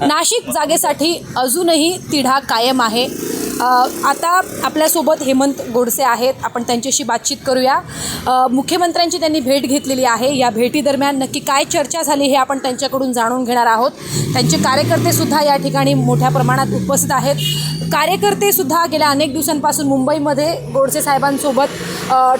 नाशिक जागेसाठी अजूनही तिढा कायम आहे. आता आपल्यासोबत हेमंत गोडसे आहेत. आपण त्यांच्याशी बातचीत करूया. मुख्यमंत्र्यांची त्यांनी भेट घेतलेली आहे. या भेटीदरम्यान नक्की काय चर्चा झाली हे आपण त्यांच्याकडून जाणून घेणार आहोत. त्यांचे कार्यकर्तेसुद्धा या ठिकाणी मोठ्या प्रमाणात उपस्थित आहेत. कार्यकर्तेसुद्धा गेल्या अनेक दिवसांपासून मुंबईमध्ये गोडसे साहेबांसोबत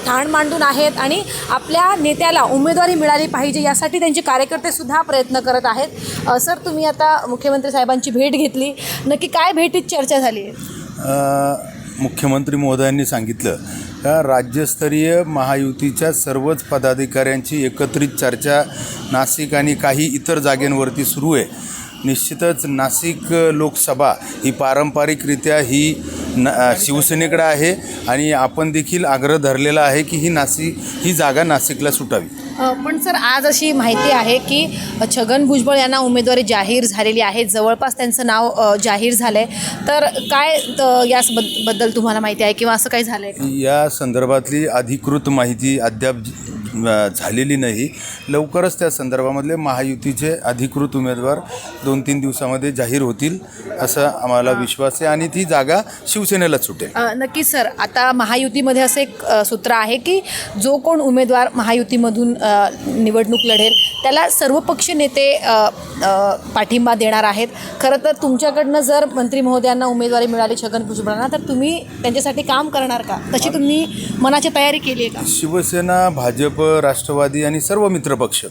ठाण मांडून आहेत आणि आपल्या नेत्याला उमेदवारी मिळाली पाहिजे यासाठी त्यांचे कार्यकर्तेसुद्धा प्रयत्न करत आहेत. सर तुम्ही आता मुख्यमंत्री साहेबांची भेट घेतली. नक्की काय भेटीत चर्चा झाली आहे? मुख्यमंत्री महोदयांनी सांगितलं का राज्यस्तरीय महायुतीच्या सर्वच पदाधिकाऱ्यांची एकत्रित चर्चा नाशिक आणि काही इतर जागेंवरती सुरू आहे. निश्चितच नाशिक लोकसभा ही पारंपरिकरित्या ही न शिवसेनेकडं आहे आणि आपण देखील आग्रह धरलेला आहे की ही नाशिक ही जागा नाशिकला सुटावी. पण सर आज अशी माहिती आहे की छगन भुजबळ यांना उमेदवारी जाहीर झालेली आहे. जवळपास त्यांचं नाव जाहीर झालं आहे तर काय या यासबद्दल तुम्हाला माहिती आहे किंवा असं काही झालं आहे या संदर्भातली अधिकृत माहिती अद्याप झालेली नाही. लवकरच त्या संदर्भामधले महायुतीचे अधिकृत उमेदवार दोन तीन दिवसामध्ये जाहीर होतील असा आम्हाला विश्वास आहे आणि ती जागा शिवसेनेला सुटेल. नक्कीच सर आता महायुतीमध्ये असं एक सूत्र आहे की जो कोण उमेदवार महायुतीमधून निवडणूक लढेल त्याला सर्वपक्षीय नेते पाठिंबा देणार आहेत. खरं तर तुमच्याकडनं जर मंत्री महोदयांना उमेदवारी मिळाली छगन भुजबळांना तर तुम्ही त्यांच्यासाठी काम करणार का? तशी तुम्ही मनाची तयारी केली आहे का? शिवसेना भाजप राष्ट्रवादी आणि सर्व मित्रपक्ष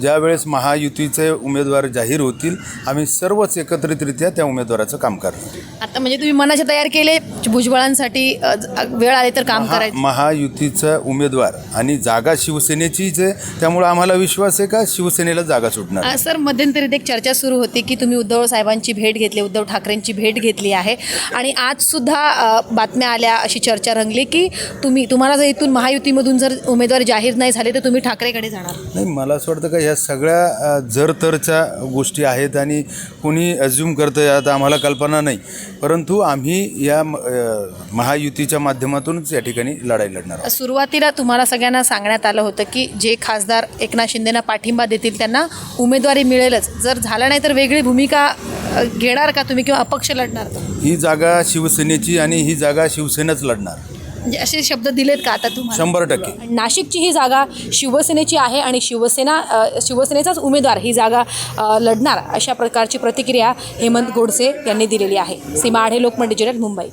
ज्यावेळेस महायुतीचे उमेदवार जाहीर होतील आम्ही सर्वच एकत्रितरित्या त्या उमेदवाराचं काम करणार आता म्हणजे तुम्ही मनाची तयार केले भुजबळांसाठी अ, ज- वेळ आली तर काम महा करायचं. महायुतीचा उमेदवार आणि जागा शिवसेनेचीच आहे त्यामुळे आम्हाला विश्वास आहे का शिवसेनेला जागा सुटणार? सर मध्यंतरीत एक चर्चा सुरू होती की तुम्ही उद्धव साहेबांची भेट घेतली उद्धव ठाकरेंची भेट घेतली आहे. आणि आज सुद्धा अ, बातम्या आल्या अशी चर्चा रंगली की तुम्ही तुम्हाला जर इथून महायुतीमधून जर उमेदवार जाहीर नाही झाले तर तुम्ही ठाकरेकडे जाणार. नाही मला असं वाटतं का ह्या सगळ्या अ, जर तरच्या गोष्टी आहेत आणि कोणी अज्युम करतं आता आम्हाला कल्पना नाही. परंतु आम्ही या महायुतीच्या माध्यमातूनच या ठिकाणी लढाई लढणार आहोत. सुरुवातीला तुम्हाला सगळ्यांना सांगण्यात आलं होतं की जे खासदार एकनाथ शिंदेना पाठिंबा देतील त्यांना उमेदवारी मिळेलच. जर झालं नाही तर वेगळी भूमिका घेणार का तुम्ही किंवा अपक्ष लढणार ही जागा शिवसेनेची आणि ही जागा शिवसेनाच लढणार. म्हणजे असे शब्द दिलेत का आता तुम्हाला? शंभर टक्के. नाशिकची ही जागा शिवसेनेची आहे आणि शिवसेना अ, शिवसेनेचाच उमेदवार ही जागा अ, लढणार अशा प्रकारची प्रतिक्रिया हेमंत गोडसे यांनी दिलेली आहे. सीमा आढे लोकमत डिजिटल मुंबई.